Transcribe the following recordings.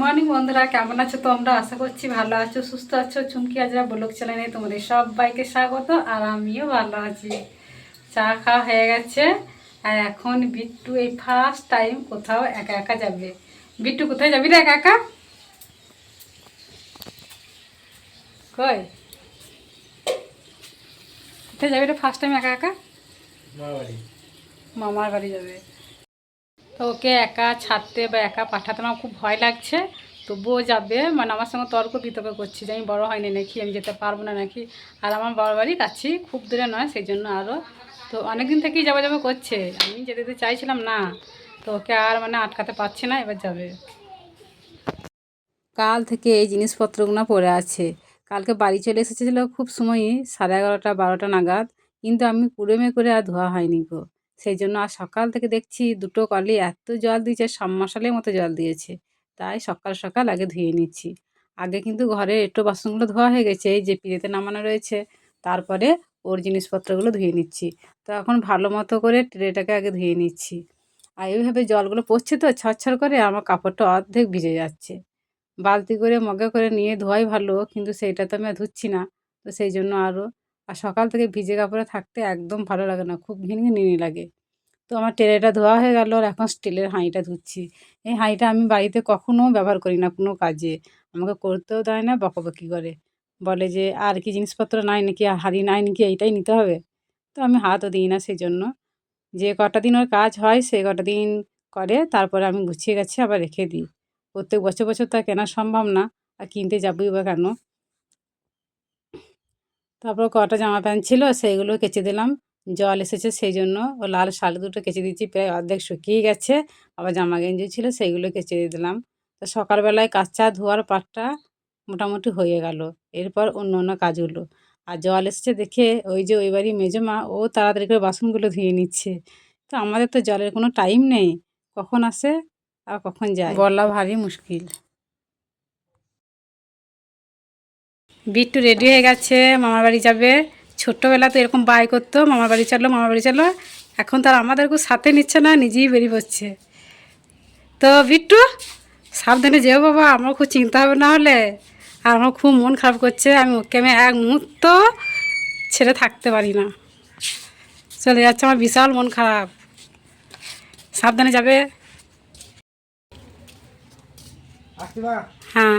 Morning বন্ধুরা কেমন আছো তোমরা? আশা করছি ভালো আছো সুস্থ আছো। চুমকি আজরা ব্লগ চ্যানেলে তোমাদের সব সবাইকে স্বাগত আর আমিও ভালো আছি। চা খাওয়া হয়ে গেছে আর এখন বিট্টু এই ফার্স্ট টাইম কোথাও একা একা যাবে। বিট্টু কোথায় যাবি রে একা একা? কই? কোথায় যাবি রে ফার্স্ট টাইম একা একা? মামার বাড়ি যাবে। ওকে একা ছাড়তে বা একা পাঠাতে আমার খুব ভয় লাগছে। তবুও যাবে মানে আমার সঙ্গে তর্ক বিতর্ক করছি যে আমি বড়ো হয়নি নাকি, আমি যেতে পারব না নাকি। আর আমার বড় বাড়ি কাছেই খুব দূরে নয় সেই জন্য আরও। তো অনেক দিন থেকেই যাব যাব করছে, আমি যেতে দিতে চাইছিলাম না। তো ওকে আর মানে আটকাতে পারছি না, এবার যাবে। কাল থেকে এই জিনিসপত্রগুলো পড়ে আছে। কালকে বাড়ি চলে এসেছিল খুব সময়ই, সাড়ে এগারোটা, বারোটা নাগাদ। কিন্তু আমি কুড়েমে করে আর ধোয়া হয়নি গো। সেই জন্য আর সকাল থেকে দেখছি দুটো কলই এত জল দিয়েছে সাবমার্শালের মতো জল দিয়েছে। তাই সকাল সকাল আগে ধুয়ে নিচ্ছি। আগে কিন্তু ঘরে একটু বাসনগুলো ধোয়া হয়ে গেছে, এই যে পিড়েতে নামানো রয়েছে, তারপরে ওর জিনিসপত্রগুলো ধুয়ে নিচ্ছি। তো এখন ভালো মতো করে ট্রেটাকে আগে ধুয়ে নিচ্ছি। আর এইভাবে জলগুলো পড়ছে তো ছড়ছড় করে, আমার কাপড়টা অর্ধেক ভিজে যাচ্ছে। বালতি করে, মগে করে নিয়ে ধোয়াই ভালো, কিন্তু সেইটা তো আমি ধুচ্ছি না। তো সেই জন্য আরও, আর সকাল থেকে ভিজে কাপড়ে থাকতে একদম ভালো লাগে না, খুব ঘিন ঘিনি লাগে। তো আমার ট্রেটা ধোয়া হয়ে গেল আর এখন স্টিলের হাঁড়িটা ধুচ্ছি। এই হাঁড়িটা আমি বাড়িতে কখনো ব্যবহার করি না কোনো কাজে। আমাকে করতেও দেয় না, বকাবকি করে। বলে যে, আর কি জিনিসপত্র নাই নাকি? হাঁড়ি নাই নাকি? এইটাই নিতে হবে। তো আমি হাতও দিই না সেই জন্য যে কটা দিন ওর কাজ হয় সেই কটা দিন করে, তারপরে আমি গুছিয়ে গেছে আবার রেখে দিই। প্রত্যেক বছর বছর তা কেনা সম্ভব না, আর কিনতে যাবই বা কেন? তারপর কটা জামা প্যান্ট ছিল সেইগুলো কেচে দিলাম। জল এসেছে সেই জন্য ও লাল শাল দুটো কেচে দিচ্ছি প্রায় অর্ধেক শুকিয়ে গেছে। আবার জামা গেঞ্জি ছিল সেইগুলো কেচে দিয়ে দিলাম। তো সকালবেলায় কাচা ধোয়ার পাটটা মোটামুটি হয়ে গেল। এরপর অন্য অন্য কাজগুলো। আর জল এসেছে দেখে ওই যে ওই বাড়ি মেজমা ও তাড়াতাড়ি করে বাসনগুলো ধুয়ে নিচ্ছে। তো আমাদের তো জলের কোনো টাইম নেই। কখন আসে আর কখন যায়? বলা ভারী মুশকিল। বিট্টু রেডি হয়ে গেছে মামার বাড়ি যাবে। ছোট্টবেলা তো এরকম বাই করতো মামার বাড়ি চলো মামার বাড়ি চলো এখন তার আমাদেরকে সাথে নিচ্ছে না নিজেই বেরিয়ে পড়ছে। তো বিট্টু সাবধানে যেও বাবা আমার খুব চিন্তা হবে না হলে। আর আমার খুব মন খারাপ করছে আমি ওকে আমি এক মুহূর্ত ছেড়ে থাকতে পারি না। চলে যাচ্ছে আমার বিশাল মন খারাপ। সাবধানে যাবে। হ্যাঁ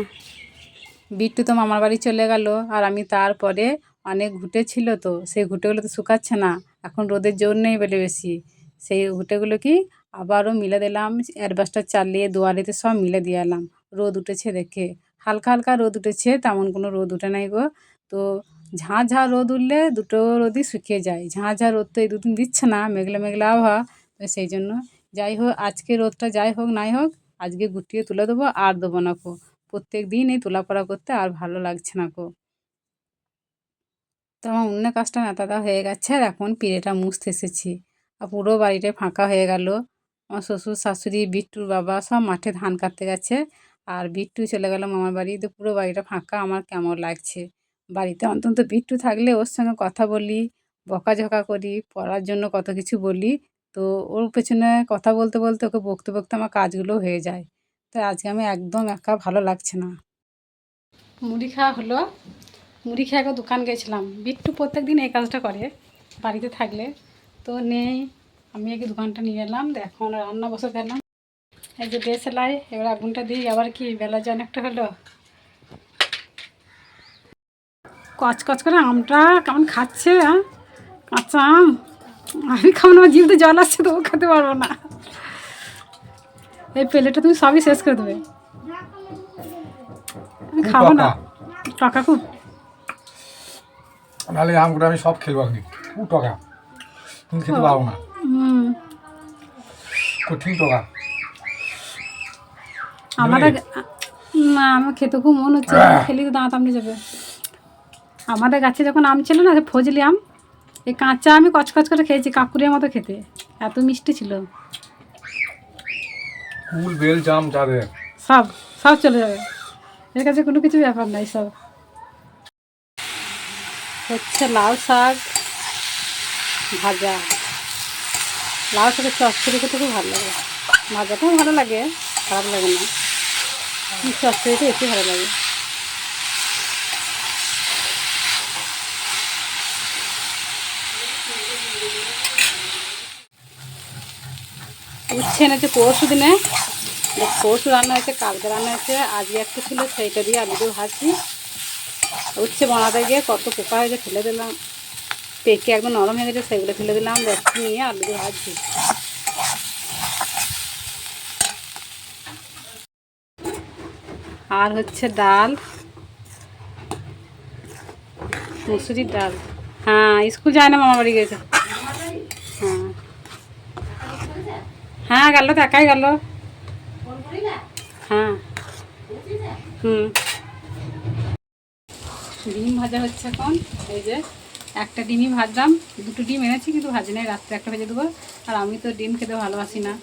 বিট্টু তো মামার বাড়ি চলে গেল আর আমি তারপরে অনেক ঘুটে ছিল তো, সেই ঘুটেগুলো তো শুকাচ্ছে না। এখন রোদের জোর নেই বলে বেশি। সেই ঘুটেগুলো কি আবারও মিলে দিলাম, অ্যাডভাস্টার চালিয়ে দুয়ারিতে সব মিলে দিয়ে এলাম। রোদ উঠেছে দেখে। হালকা হালকা রোদ উঠেছে, তেমন কোনো রোদ উঠে নাই গো। তো ঝাঁ ঝাঁ রোদ উঠলে দুটো রোদই শুকিয়ে যায়। ঝাঁ ঝাঁ রোদ তো এই দুদিন দিচ্ছে না, মেঘলা মেঘলা আবহাওয়া। তো সেই জন্য যাই হোক, আজকে রোদটা যাই হোক নাই হোক, আজকে গুটিয়ে তুলে দেবো আর দেবো না কো। প্রত্যেক দিন এই তোলাপড়া করতে আর ভালো লাগছে না কো। তো আমার অন্য কাজটা নেতাদা হয়ে গেছে, আর এখন পিড়েটা মুছতে এসেছি। আর পুরো বাড়িটা ফাঁকা হয়ে গেল। আমার শ্বশুর, শাশুড়ি বিট্টুর বাবা সব মাঠে ধান কাটতে গেছে। আর বিট্টু চলে গেল মামার বাড়ি। তো পুরো বাড়িটা ফাঁকা। আমার কেমন লাগছে? বাড়িতে অন্তত বিট্টু থাকলে ওর সঙ্গে কথা বলি, বকাঝকা করি, পড়ার জন্য কত কিছু বলি। তো ওর পেছনে কথা বলতে বলতে ওকে বকতে বকতে আমার কাজগুলো হয়ে যায়। তো আজকে আমি একদম একা, ভালো লাগছে না। মুড়ি খাওয়া হলো। মুড়ি খেয়ে একবার দোকান গেছিলাম। বিট্টু প্রত্যেক দিন এই কাজটা করে বাড়িতে থাকলে। তো নেই আমি আগে দোকানটা নিয়ে এলাম এখন রান্না বসে গেলাম এই যে ডে সেলাই এবার আগুনটা দিই আবার কি বেলা যে অনেকটা হলো। কচকচ করে আমটা কেমন খাচ্ছে কাঁচা আম? আমি খাব না জিভতে জল আসছে তো খেতে পারব না। এই প্লেটটা তুমি সবই শেষ করে দেবে। খাব না। টাকা খুব। নাহলে আমগুলো আমি সব খেলব আপনি খুব টকা তুমি খেতে পারব না। কঠিন টকা আমাদের না আমার খেতে খুব মন হচ্ছে খেলি তো দাঁত আমড়ে যাবে। আমাদের গাছে যখন আম ছিল না ফজলি আম এই কাঁচা আমি কচকচ করে খেয়েছি কাকুরের মতো খেতে। এত মিষ্টি ছিল। কুল বেল জাম যাবে সব সব চলে যাবে। এর কাছে কোনো কিছু ব্যাপার নাই সব। হচ্ছে লাল শাক ভাজা। লাল শাকের চচ্চড়ি খেতে খুব ভালো লাগে। ভাজাটাও ভালো লাগে, খারাপ লাগে না। চচ্চড়িটা বেশি ভালো লাগে। উচ্ছে এনেছে পরশু দিনে। পরশু রান্না হয়েছে, কালকে রান্না হয়েছে। আজকে একটা ছিল সেইটা দিয়ে আলু দিয়ে ভাজছি উচ্ছে বানাতে গিয়ে কত পোকা হয়েছে ফেলে দিলাম। পেকে একদম নরম হয়ে গেছে, সেগুলো ফেলে দিলাম দেখছি নিয়ে আলু দিয়ে ভাজছি। আর হচ্ছে ডাল, মুসুরির ডাল। হ্যাঁ স্কুল যায় না মামা বাড়ি গেছে হ্যাঁ। হ্যাঁ গেল তো, একাই গেল। হ্যাঁ। হুম। ডিম ভাজা হচ্ছে এখন। এই যে একটা ডিমই ভাজলাম, দুটো ডিম এনেছি কিন্তু ভাজি নাই, রাত্রে একটা ভেজে দেবো। আর আমি তো ডিম খেতে ভালোবাসি না।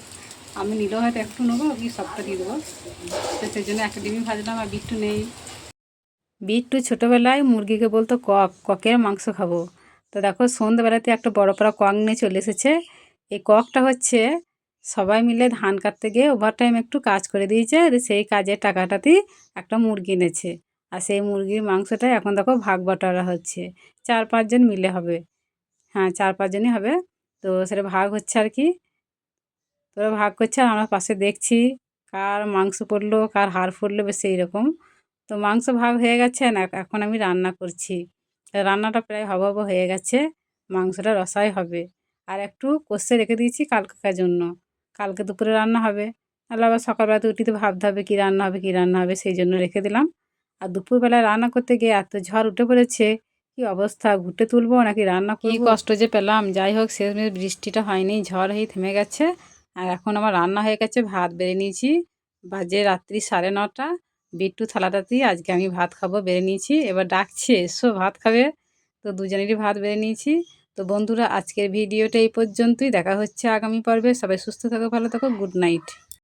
আমি নিলেও হয়তো একটু নেব, কি সবটা দিয়ে দেবো। তো সেই জন্য একটা ডিমই ভাজলাম আর বিট্টু নেই। বিট্টু ছোটোবেলায় মুরগিকে বলতো, কক, ককের মাংস খাব। তো দেখো, সন্ধ্যেবেলাতে একটা বড় পাড়া কক নিয়ে চলে এসেছে। এই ককটা হচ্ছে সবাই মিলে ধান কাটতে গিয়ে ওভার টাইম একটু কাজ করে দিয়েছে। সেই কাজের টাকাটাতেই একটা মুরগি এনেছে। আর সেই মুরগির মাংসটা এখন দেখো ভাগ বাটোয়ারা হচ্ছে। চার পাঁচজন মিলে হবে। হ্যাঁ চার পাঁচজনই হবে। তো সেটা ভাগ হচ্ছে আর কি। তোরা ভাগ করছে আর আমরা পাশে দেখছি কার মাংস পড়ল, কার হাড় পড়ল বেশ সেই রকম তো মাংস ভাগ হয়ে গেছে না এখন আমি রান্না করছি। রান্নাটা প্রায় হব হব হয়ে গেছে। মাংসটা রসাই হবে। আর একটু কষে রেখে দিয়েছি কালকার জন্য। কালকে দুপুরে রান্না হবে। তাহলে আবার সকালবেলাতে উঠিতে ভাবতে হবে কী রান্না হবে, কী রান্না হবে সেই জন্য রেখে দিলাম। আর দুপুরবেলায় রান্না করতে গিয়ে এত ঝড় উঠে পড়েছে কি অবস্থা? ঘুটে তুলবো নাকি রান্না কী কষ্ট যে পেলাম। যাই হোক শেষমেশ বৃষ্টিটা হয়নি ঝড় হয়েই থেমে গেছে। আর এখন আমার রান্না হয়ে গেছে ভাত বেড়ে নিয়েছি। বাজে রাত্রি সাড়ে নটা। বিট্টু থালাটাতেই আজকে আমি ভাত খাব বেড়ে নিয়েছি। এবার ডাকছে এসো ভাত খাবে? তো দুজনেরই ভাত বেড়ে নিয়েছি। তো বন্ধুরা আজকের ভিডিওটা এই পর্যন্তই। দেখা হচ্ছে আগামী পর্বে। সবাই সুস্থ থাকো ভালো থাকো গুড নাইট।